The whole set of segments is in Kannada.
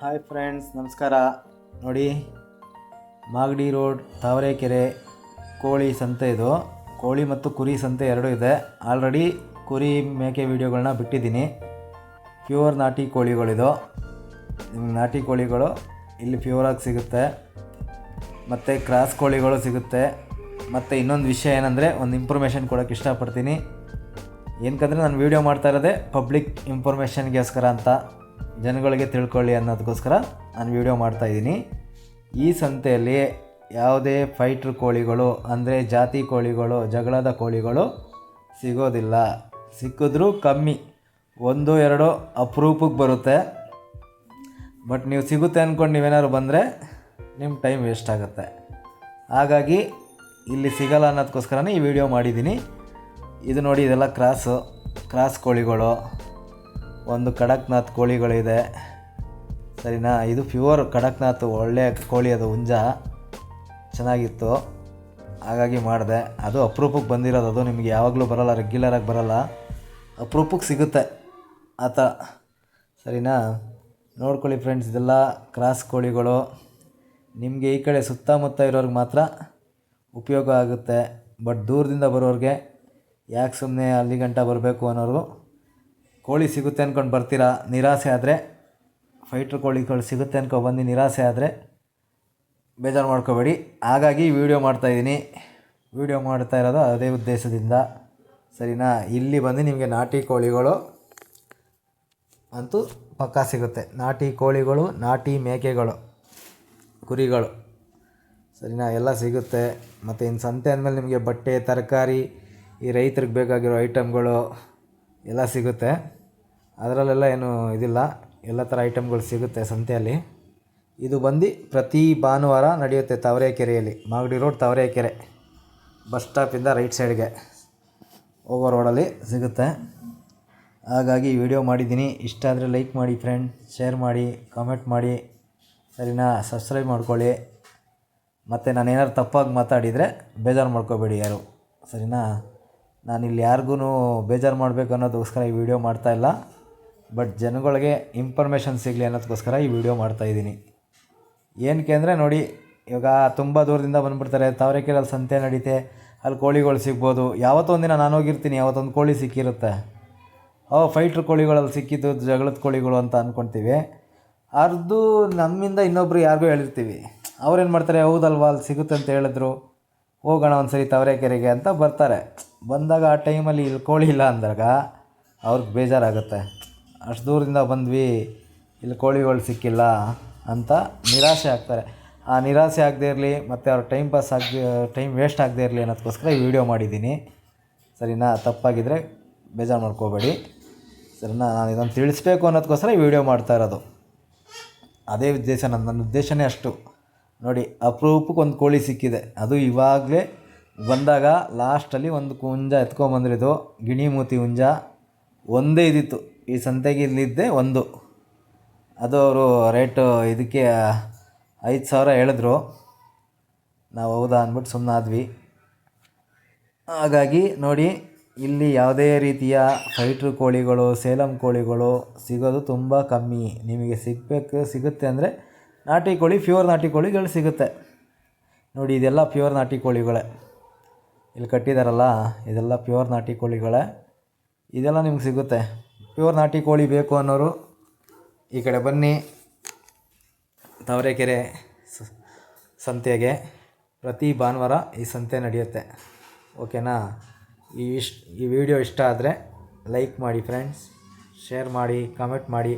ಹಾಯ್ ಫ್ರೆಂಡ್ಸ್ ನಮಸ್ಕಾರ. ನೋಡಿ, ಮಾಗಡಿ ರೋಡ್, ತಾವರೆಕೆರೆ, ಕೋಳಿ ಸಂತೆ ಇದು. ಕೋಳಿ ಮತ್ತು ಕುರಿ ಸಂತೆ ಎರಡೂ ಇದೆ. ಆಲ್ರೆಡಿ ಕುರಿ ಮೇಕೆ ವೀಡಿಯೋಗಳನ್ನ ಬಿಟ್ಟಿದ್ದೀನಿ. ಪ್ಯೂರ್ ನಾಟಿ ಕೋಳಿಗಳಿದು ನಿಮ್ಗೆ ನಾಟಿ ಕೋಳಿಗಳು ಇಲ್ಲಿ ಪ್ಯೂರಾಗಿ ಸಿಗುತ್ತೆ. ಮತ್ತು ಕ್ರಾಸ್ ಕೋಳಿಗಳು ಸಿಗುತ್ತೆ. ಮತ್ತು ಇನ್ನೊಂದು ವಿಷಯ ಏನಂದರೆ, ಒಂದು ಇನ್ಫಾರ್ಮೇಷನ್ ಕೊಡೋಕ್ಕೆ ಇಷ್ಟಪಡ್ತೀನಿ. ಏನಕ್ಕಂದರೆ ನಾನು ವೀಡಿಯೋ ಮಾಡ್ತಾ ಇರೋದೇ ಪಬ್ಲಿಕ್ ಇನ್ಫಾರ್ಮೇಷನ್ಗೋಸ್ಕರ ಅಂತ. ಜನಗಳಿಗೆ ತಿಳ್ಕೊಳ್ಳಿ ಅನ್ನೋದಕ್ಕೋಸ್ಕರ ನಾನು ವೀಡಿಯೋ ಮಾಡ್ತಾಯಿದ್ದೀನಿ ಈ ಸಂತೆಯಲ್ಲಿ ಯಾವುದೇ ಫೈಟ್ರ್ ಕೋಳಿಗಳು, ಅಂದರೆ ಜಾತಿ ಕೋಳಿಗಳು, ಜಗಳದ ಕೋಳಿಗಳು ಸಿಗೋದಿಲ್ಲ. ಸಿಕ್ಕಿದ್ರೂ ಕಮ್ಮಿ. ಒಂದು, ಎರಡು ಅಪ್ರೂಪಕ್ಕೆ ಬರುತ್ತೆ. ಬಟ್ ನೀವು ಸಿಗುತ್ತೆ ಅಂದ್ಕೊಂಡು ನೀವೇನಾದ್ರು ಬಂದರೆ ನಿಮ್ಮ ಟೈಮ್ ವೇಸ್ಟ್ ಆಗುತ್ತೆ. ಹಾಗಾಗಿ ಇಲ್ಲಿ ಸಿಗಲ್ಲ ಅನ್ನೋದಕ್ಕೋಸ್ಕರನೇ ಈ ವಿಡಿಯೋ ಮಾಡಿದ್ದೀನಿ. ಇದು ನೋಡಿ, ಇದೆಲ್ಲ ಕ್ರಾಸು. ಕ್ರಾಸ್ ಕೋಳಿಗಳು. ಒಂದು ಕಡಕ್ನಾಥ್ ಕೋಳಿಗಳಿದೆ. ಸರಿನಾ? ಇದು ಪ್ಯೂರ್ ಕಡಕ್ನಾಥ್ ಒಳ್ಳೆಯ ಕೋಳಿ ಅದು, ಹುಂಜ. ಚೆನ್ನಾಗಿತ್ತು. ಹಾಗಾಗಿ ಮಾಡಿದೆ. ಅದು ಅಪರೂಪಕ್ಕೆ ಬಂದಿರೋದು, ಅದು ನಿಮಗೆ ಯಾವಾಗಲೂ ಬರೋಲ್ಲ ರೆಗ್ಯುಲರಾಗಿ ಬರೋಲ್ಲ. ಅಪರೂಪಕ್ಕೆ ಸಿಗುತ್ತೆ. ಆ ಥರ. ಸರಿನಾ? ನೋಡ್ಕೊಳ್ಳಿ ಫ್ರೆಂಡ್ಸ್ ಇದೆಲ್ಲ ಕ್ರಾಸ್ ಕೋಳಿಗಳು. ನಿಮಗೆ ಈ ಕಡೆ ಸುತ್ತಮುತ್ತ ಇರೋರಿಗೆ ಮಾತ್ರ ಉಪಯೋಗ ಆಗುತ್ತೆ. ಬಟ್ ದೂರದಿಂದ ಬರೋರಿಗೆ ಯಾಕೆ ಸುಮ್ಮನೆ ಅಲ್ಲಿ ಗಂಟ ಬರಬೇಕು ಅನ್ನೋರು ಕೋಳಿ ಸಿಗುತ್ತೆ ಅಂದ್ಕೊಂಡು ಬರ್ತೀರಾ? ನಿರಾಸೆ ಆದರೆ ಫೈಟ್ರ್ ಕೋಳಿಗಳು ಸಿಗುತ್ತೆ ಅನ್ಕೊ ಬಂದು ನಿರಾಸೆ ಆದರೆ ಬೇಜಾರು ಮಾಡ್ಕೋಬೇಡಿ. ಹಾಗಾಗಿ ವೀಡಿಯೋ ಮಾಡ್ತಾಯಿದ್ದೀನಿ ವೀಡಿಯೋ ಮಾಡ್ತಾ ಇರೋದು ಅದೇ ಉದ್ದೇಶದಿಂದ. ಸರಿನಾ? ಇಲ್ಲಿ ಬಂದು ನಿಮಗೆ ನಾಟಿ ಕೋಳಿಗಳು ಅಂತೂ ಪಕ್ಕಾ ಸಿಗುತ್ತೆ. ನಾಟಿ ಕೋಳಿಗಳು, ನಾಟಿ ಮೇಕೆಗಳು, ಕುರಿಗಳು. ಸರಿನಾ? ಎಲ್ಲ ಸಿಗುತ್ತೆ. ಮತ್ತು ಇನ್ನು ಸಂತೆ ಅಂದಮೇಲೆ ನಿಮಗೆ ಬಟ್ಟೆ, ತರಕಾರಿ, ಈ ರೈತರಿಗೆ ಬೇಕಾಗಿರೋ ಐಟಮ್ಗಳು ಎಲ್ಲ ಸಿಗುತ್ತೆ. ಅದರಲ್ಲೆಲ್ಲ ಏನು ಇದಿಲ್ಲ. ಎಲ್ಲ ಥರ ಐಟಮ್ಗಳು ಸಿಗುತ್ತೆ ಸಂತೆಯಲ್ಲಿ. ಇದು ಬಂದು ಪ್ರತಿ ಭಾನುವಾರ ನಡೆಯುತ್ತೆ ತಾವರೆಕೆರೆಯಲ್ಲಿ. ಮಾಗಡಿ ರೋಡ್ ತಾವರೆಕೆರೆ. ಬಸ್ ಸ್ಟಾಪಿಂದ ರೈಟ್ ಸೈಡ್ಗೆ ಹೋಗೋ ರೋಡಲ್ಲಿ ಸಿಗುತ್ತೆ. ಹಾಗಾಗಿ ವಿಡಿಯೋ ಮಾಡಿದ್ದೀನಿ. ಇಷ್ಟ ಆದರೆ ಲೈಕ್ ಮಾಡಿ ಫ್ರೆಂಡ್ ಶೇರ್ ಮಾಡಿ ಕಾಮೆಂಟ್ ಮಾಡಿ. ಸರಿನಾ? ಸಬ್ಸ್ಕ್ರೈಬ್ ಮಾಡ್ಕೊಳ್ಳಿ. ಮತ್ತು ನಾನು ಏನಾದ್ರು ತಪ್ಪಾಗಿ ಮಾತಾಡಿದರೆ ಬೇಜಾರು ಮಾಡ್ಕೋಬೇಡಿ ಯಾರು. ಸರಿನಾ? ಇಲ್ಲಿ ಯಾರಿಗೂ ಬೇಜಾರು ಮಾಡಬೇಕು ಅನ್ನೋದಕ್ಕೋಸ್ಕರ ಈ ವಿಡಿಯೋ ಮಾಡ್ತಾಯಿಲ್ಲ ಬಟ್ ಜನಗಳಿಗೆ ಇನ್ಫಾರ್ಮೇಷನ್ ಸಿಗಲಿ ಅನ್ನೋದಕ್ಕೋಸ್ಕರ ಈ ವಿಡಿಯೋ ಮಾಡ್ತಾಯಿದ್ದೀನಿ ಏನಕ್ಕೆ ಅಂದರೆ ನೋಡಿ, ಇವಾಗ ತುಂಬ ದೂರದಿಂದ ಬಂದುಬಿಡ್ತಾರೆ. ತಾವರೆಕೆರೆಯಲ್ಲಿ ಸಂತೆ ನಡೀತೆ, ಅಲ್ಲಿ ಕೋಳಿಗಳು ಸಿಗ್ಬೋದು. ಯಾವತ್ತೋ ಒಂದಿನ ನಾನು ಹೋಗಿರ್ತೀನಿ, ಯಾವತ್ತೊಂದು ಕೋಳಿ ಸಿಕ್ಕಿರುತ್ತೆ. ಓ ಫೈಟ್ರ್ ಕೋಳಿಗಳಲ್ಲಿ ಸಿಕ್ಕಿದ್ದು ಜಗಳದ ಕೋಳಿಗಳು ಅಂತ ಅಂದ್ಕೊಳ್ತೀವಿ ಅರ್ದು ನಮ್ಮಿಂದ ಇನ್ನೊಬ್ರು ಯಾರಿಗೂ ಹೇಳಿರ್ತೀವಿ. ಅವ್ರೇನು ಮಾಡ್ತಾರೆ, ಹೌದಲ್ವಾ, ಅಲ್ಲಿ ಸಿಗುತ್ತೆ ಅಂತ ಹೇಳಿದ್ರು. ಹೋಗೋಣ ಒಂದು ಸರಿ ತವರೆಕೆರೆಗೆ ಅಂತ ಬರ್ತಾರೆ. ಬಂದಾಗ ಆ ಟೈಮಲ್ಲಿ ಇಲ್ಲಿ ಕೋಳಿ ಇಲ್ಲ ಅಂದಾಗ ಅವ್ರಿಗೆ ಬೇಜಾರಾಗುತ್ತೆ. ಅಷ್ಟು ದೂರದಿಂದ ಬಂದ್ವಿ, ಇಲ್ಲಿ ಕೋಳಿಗಳು ಸಿಕ್ಕಿಲ್ಲ ಅಂತ ನಿರಾಸೆ ಆಗ್ತಾರೆ. ಆ ನಿರಾಸೆ ಆಗದೇ ಇರಲಿ, ಮತ್ತು ಅವ್ರ ಟೈಮ್ ಪಾಸ್ ಆಗಿ ಟೈಮ್ ವೇಸ್ಟ್ ಆಗದೇ ಇರಲಿ ಅನ್ನೋದಕ್ಕೋಸ್ಕರ ಈ ವಿಡಿಯೋ ಮಾಡಿದ್ದೀನಿ. ಸರಿನಾ? ತಪ್ಪಾಗಿದ್ದರೆ ಬೇಜಾರು ಮಾಡ್ಕೋಬೇಡಿ. ಸರಿನಾ? ನಾನು ಇದನ್ನು ತಿಳಿಸ್ಬೇಕು ಅನ್ನೋದಕ್ಕೋಸ್ಕರ ಈ ವಿಡಿಯೋ ಮಾಡ್ತಾ ಇರೋದು. ಅದೇ ಉದ್ದೇಶ, ನನ್ನ ನನ್ನ ಉದ್ದೇಶನೇ ಅಷ್ಟು. ನೋಡಿ, ಅಪರೂಪಕ್ಕೆ ಒಂದು ಕೋಳಿ ಸಿಕ್ಕಿದೆ. ಅದು ಇವಾಗಲೇ ಬಂದಾಗ ಲಾಸ್ಟಲ್ಲಿ ಒಂದು ಕುಂಜ ಎತ್ಕೊಂಬಂದ್ರಿದು ಗಿಣಿ ಮೂತಿ ಹುಂಜ ಒಂದೇ ಇದ್ದಿತ್ತು ಈ ಸಂತೆಗೆ ಇಲ್ಲಿದ್ದೆ ಒಂದು. ಅದು ಅವರು ರೇಟು ಇದಕ್ಕೆ ಐದು ಸಾವಿರ ಹೇಳಿದ್ರು. ನಾವು ಹೌದಾ ಅಂದ್ಬಿಟ್ಟು ಸುಮ್ಮನಾದ್ವಿ ಹಾಗಾಗಿ ನೋಡಿ, ಇಲ್ಲಿ ಯಾವುದೇ ರೀತಿಯ ಫೈಟ್ರ್ ಕೋಳಿಗಳು, ಸೇಲಂ ಕೋಳಿಗಳು ಸಿಗೋದು ತುಂಬ ಕಮ್ಮಿ. ನಿಮಗೆ ಸಿಗಬೇಕು, ಸಿಗುತ್ತೆ ಅಂದರೆ ನಾಟಿ ಕೋಳಿ ಪ್ಯೂರ್ ನಾಟಿ ಕೋಳಿಗಳು ಸಿಗುತ್ತೆ. ನೋಡಿ, ಇದೆಲ್ಲ ಪ್ಯೂರ್ ನಾಟಿ ಕೋಳಿಗಳೇ. ಇಲ್ಲಿ ಕಟ್ಟಿದಾರಲ್ಲ, ಇದೆಲ್ಲ ಪ್ಯೂರ್ ನಾಟಿ ಕೋಳಿಗಳೇ. ಇದೆಲ್ಲ ನಿಮ್ಗೆ ಸಿಗುತ್ತೆ. ಪ್ಯೂರ್ ನಾಟಿ ಕೋಳಿ ಬೇಕು ಅನ್ನೋರು ಈ ಕಡೆ ಬನ್ನಿ. ತಾವರೆಕೆರೆ ಸಂತೆಗೆ. ಪ್ರತಿ ಭಾನುವಾರ ಈ ಸಂತೆ ನಡೆಯುತ್ತೆ. ಓಕೆನಾ? ಈ ಇಶ್ ಈ ವಿಡಿಯೋ ಇಷ್ಟ ಆದರೆ ಲೈಕ್ ಮಾಡಿ ಫ್ರೆಂಡ್ಸ್. ಶೇರ್ ಮಾಡಿ, ಕಾಮೆಂಟ್ ಮಾಡಿ.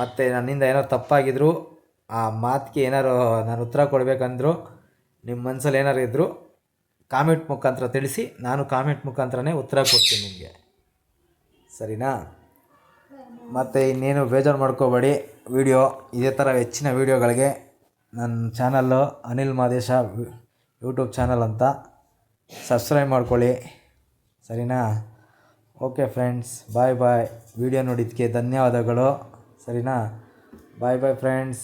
ಮತ್ತು ನನ್ನಿಂದ ಏನಾರು ತಪ್ಪಾಗಿದ್ರು, ಆ ಮಾತಿಗೆ ಏನಾರು ನಾನು ಉತ್ತರ ಕೊಡಬೇಕಂದ್ರು ನಿಮ್ಮ ಮನಸ್ಸಲ್ಲಿ ಏನಾರು ಇದ್ದರೂ ಕಾಮೆಂಟ್ ಮುಖಾಂತರ ತಿಳಿಸಿ, ನಾನು ಕಾಮೆಂಟ್ ಮುಖಾಂತರನೇ ಉತ್ತರ ಕೊಡ್ತೀನಿ ನಿಮಗೆ. ಸರಿನಾ? ಮತ್ತು ಇನ್ನೇನು ಬೇಜಾರು ಮಾಡ್ಕೋಬೇಡಿ. ವಿಡಿಯೋ, ಇದೇ ಥರ ಹೆಚ್ಚಿನ ವೀಡಿಯೋಗಳಿಗೆ ನನ್ನ channel Anil Madesha YouTube channel ಅಂತ ಸಬ್ಸ್ಕ್ರೈಬ್ ಮಾಡ್ಕೊಳ್ಳಿ. ಸರಿನಾ? Okay friends bye bye video ನೋಡಿದ್ದಕ್ಕೆ ಧನ್ಯವಾದಗಳು. ಸರಿನಾ? ಬಾಯ್ ಬಾಯ್ ಫ್ರೆಂಡ್ಸ್